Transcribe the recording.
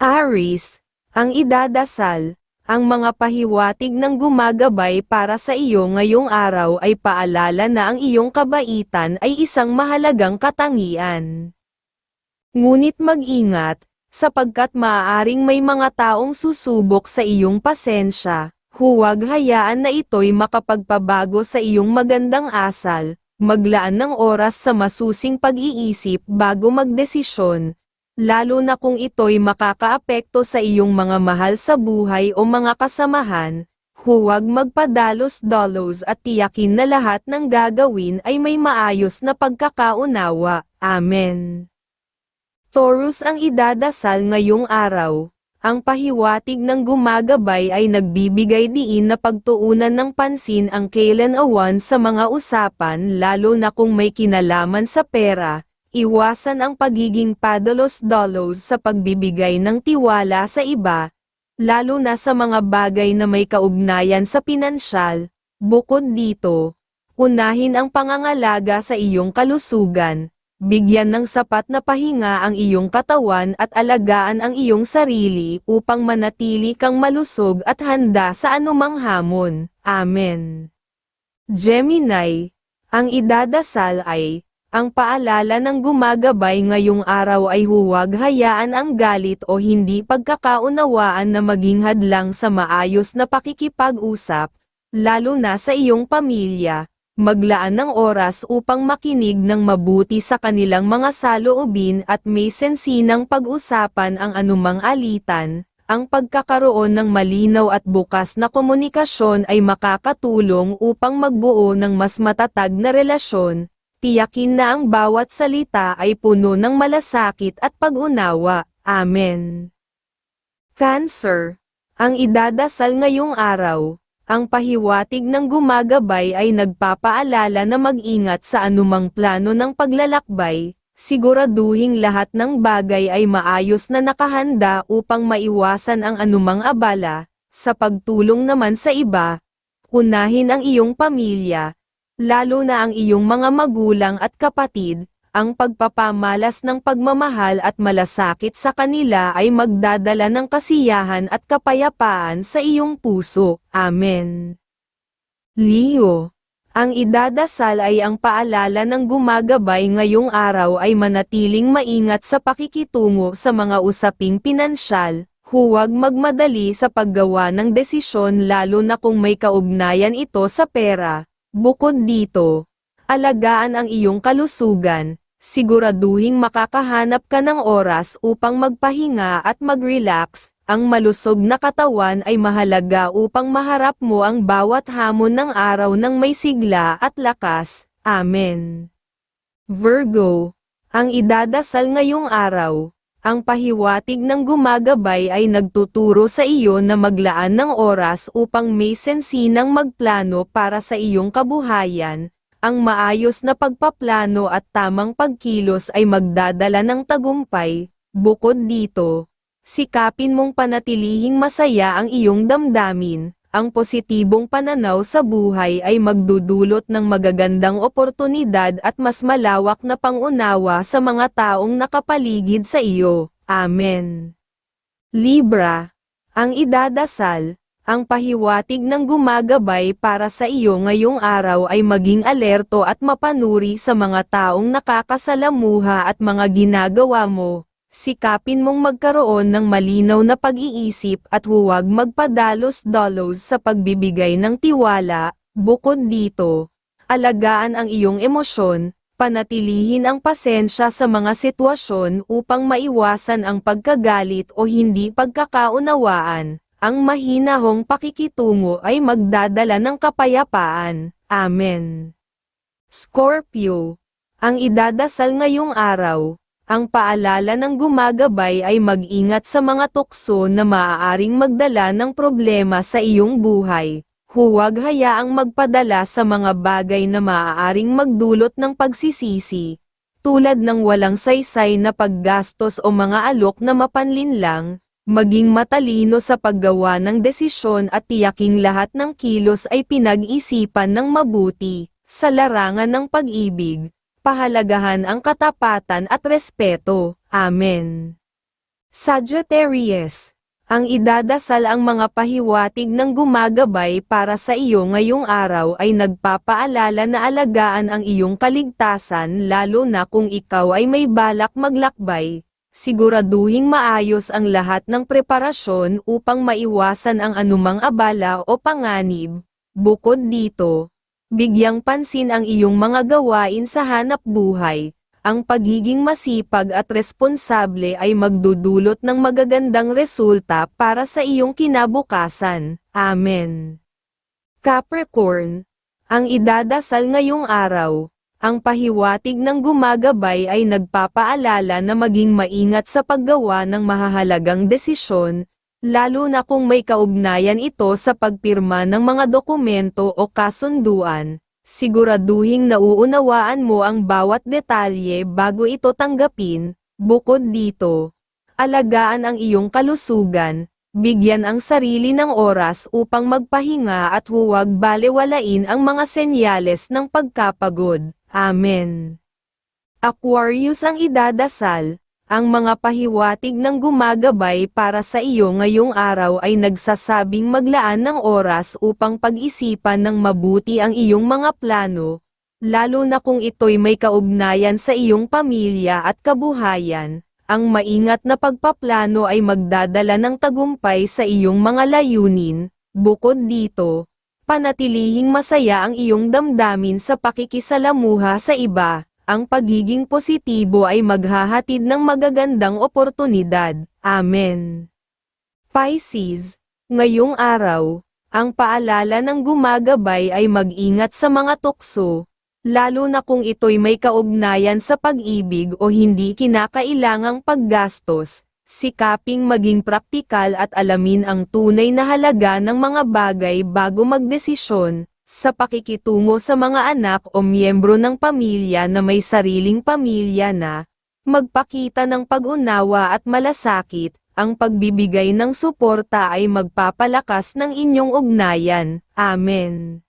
Aris, ang idadasal, ang mga pahiwatig ng gumagabay para sa iyo ngayong araw ay paalala na ang iyong kabaitan ay isang mahalagang katangian. Ngunit mag-ingat, sapagkat maaaring may mga taong susubok sa iyong pasensya, huwag hayaan na ito'y makapagpabago sa iyong magandang asal, maglaan ng oras sa masusing pag-iisip bago magdesisyon, lalo na kung ito'y makakaapekto sa iyong mga mahal sa buhay o mga kasamahan, huwag magpadalos-dalos at tiyakin na lahat ng gagawin ay may maayos na pagkakaunawa. Amen. Taurus ang idadasal ngayong araw. Ang pahiwatig ng gumagabay ay nagbibigay diin na pagtuunan ng pansin ang kailan awan sa mga usapan lalo na kung may kinalaman sa pera, iwasan ang pagiging padalos-dalos sa pagbibigay ng tiwala sa iba, lalo na sa mga bagay na may kaugnayan sa pinansyal, bukod dito, unahin ang pangangalaga sa iyong kalusugan, bigyan ng sapat na pahinga ang iyong katawan at alagaan ang iyong sarili upang manatili kang malusog at handa sa anumang hamon. Amen. Gemini, ang idadasal ay, ang paalala ng gumagabay ngayong araw ay huwag hayaan ang galit o hindi pagkakaunawaan na maging hadlang sa maayos na pakikipag-usap, lalo na sa iyong pamilya, maglaan ng oras upang makinig ng mabuti sa kanilang mga saloobin at may sensinang pag-usapan ang anumang alitan, ang pagkakaroon ng malinaw at bukas na komunikasyon ay makakatulong upang magbuo ng mas matatag na relasyon, tiyakin na ang bawat salita ay puno ng malasakit at pag-unawa. Amen. Cancer, ang idadasal ngayong araw, ang pahiwatig ng gumagabay ay nagpapaalala na mag-ingat sa anumang plano ng paglalakbay, siguraduhing lahat ng bagay ay maayos na nakahanda upang maiwasan ang anumang abala, sa pagtulong naman sa iba, unahin ang iyong pamilya, lalo na ang iyong mga magulang at kapatid, ang pagpapamalas ng pagmamahal at malasakit sa kanila ay magdadala ng kasiyahan at kapayapaan sa iyong puso. Amen. Leo, ang idadasal ay ang paalala ng gumagabay ngayong araw ay manatiling maingat sa pakikitungo sa mga usaping pinansyal, huwag magmadali sa paggawa ng desisyon lalo na kung may kaugnayan ito sa pera. Bukod dito, alagaan ang iyong kalusugan, siguraduhing makakahanap ka ng oras upang magpahinga at mag-relax, ang malusog na katawan ay mahalaga upang maharap mo ang bawat hamon ng araw ng may sigla at lakas. Amen. Virgo, ang idadasal ngayong araw, ang pahiwatig ng gumagabay ay nagtuturo sa iyo na maglaan ng oras upang may sensinang magplano para sa iyong kabuhayan, ang maayos na pagpaplano at tamang pagkilos ay magdadala ng tagumpay, bukod dito, sikapin mong panatilihing masaya ang iyong damdamin, ang positibong pananaw sa buhay ay magdudulot ng magagandang oportunidad at mas malawak na pangunawa sa mga taong nakapaligid sa iyo. Amen. Libra, ang idadasal, ang pahiwatig ng gumagabay para sa iyo ngayong araw ay maging alerto at mapanuri sa mga taong nakakasalamuha at mga ginagawa mo. Sikapin mong magkaroon ng malinaw na pag-iisip at huwag magpadalos-dalos sa pagbibigay ng tiwala, bukod dito, alagaan ang iyong emosyon, panatilihin ang pasensya sa mga sitwasyon upang maiwasan ang pagkagalit o hindi pagkakaunawaan, ang mahinahong pakikitungo ay magdadala ng kapayapaan. Amen. Scorpio, ang idadasal ngayong araw, ang paalala ng gumagabay ay mag-ingat sa mga tukso na maaaring magdala ng problema sa iyong buhay. Huwag hayaang magpadala sa mga bagay na maaaring magdulot ng pagsisisi, tulad ng walang saysay na paggastos o mga alok na mapanlinlang, maging matalino sa paggawa ng desisyon at tiyaking lahat ng kilos ay pinag-isipan ng mabuti, sa larangan ng pag-ibig pahalagahan ang katapatan at respeto. Amen. Sagittarius, ang idadasal ang mga pahiwatig ng gumagabay para sa iyo ngayong araw ay nagpapaalala na alagaan ang iyong kaligtasan lalo na kung ikaw ay may balak maglakbay. Siguraduhing maayos ang lahat ng preparasyon upang maiwasan ang anumang abala o panganib. Bukod dito, bigyang pansin ang iyong mga gawain sa hanap buhay. Ang pagiging masipag at responsable ay magdudulot ng magagandang resulta para sa iyong kinabukasan. Amen. Capricorn, ang idadasal ngayong araw, ang pahiwatig ng gumagabay ay nagpapaalala na maging maingat sa paggawa ng mahahalagang desisyon, lalo na kung may kaugnayan ito sa pagpirma ng mga dokumento o kasunduan. Siguraduhing nauunawaan mo ang bawat detalye bago ito tanggapin, bukod dito. Alagaan ang iyong kalusugan, bigyan ang sarili ng oras upang magpahinga at huwag balewalain ang mga senyales ng pagkapagod. Amen. Aquarius ang idadasal, ang mga pahiwatig ng gumagabay para sa iyo ngayong araw ay nagsasabing maglaan ng oras upang pag-isipan ng mabuti ang iyong mga plano, lalo na kung ito'y may kaugnayan sa iyong pamilya at kabuhayan. Ang maingat na pagpaplano ay magdadala ng tagumpay sa iyong mga layunin, bukod dito, panatilihing masaya ang iyong damdamin sa pakikisalamuha sa iba ang pagiging positibo ay maghahatid ng magagandang oportunidad. Amen. Pisces, ngayong araw, ang paalala ng gumagabay ay mag-ingat sa mga tukso, lalo na kung ito'y may kaugnayan sa pag-ibig o hindi kinakailangang paggastos, sikaping maging praktikal at alamin ang tunay na halaga ng mga bagay bago magdesisyon, sa pakikitungo sa mga anak o miyembro ng pamilya na may sariling pamilya na, magpakita ng pag-unawa at malasakit, ang pagbibigay ng suporta ay magpapalakas ng inyong ugnayan. Amen.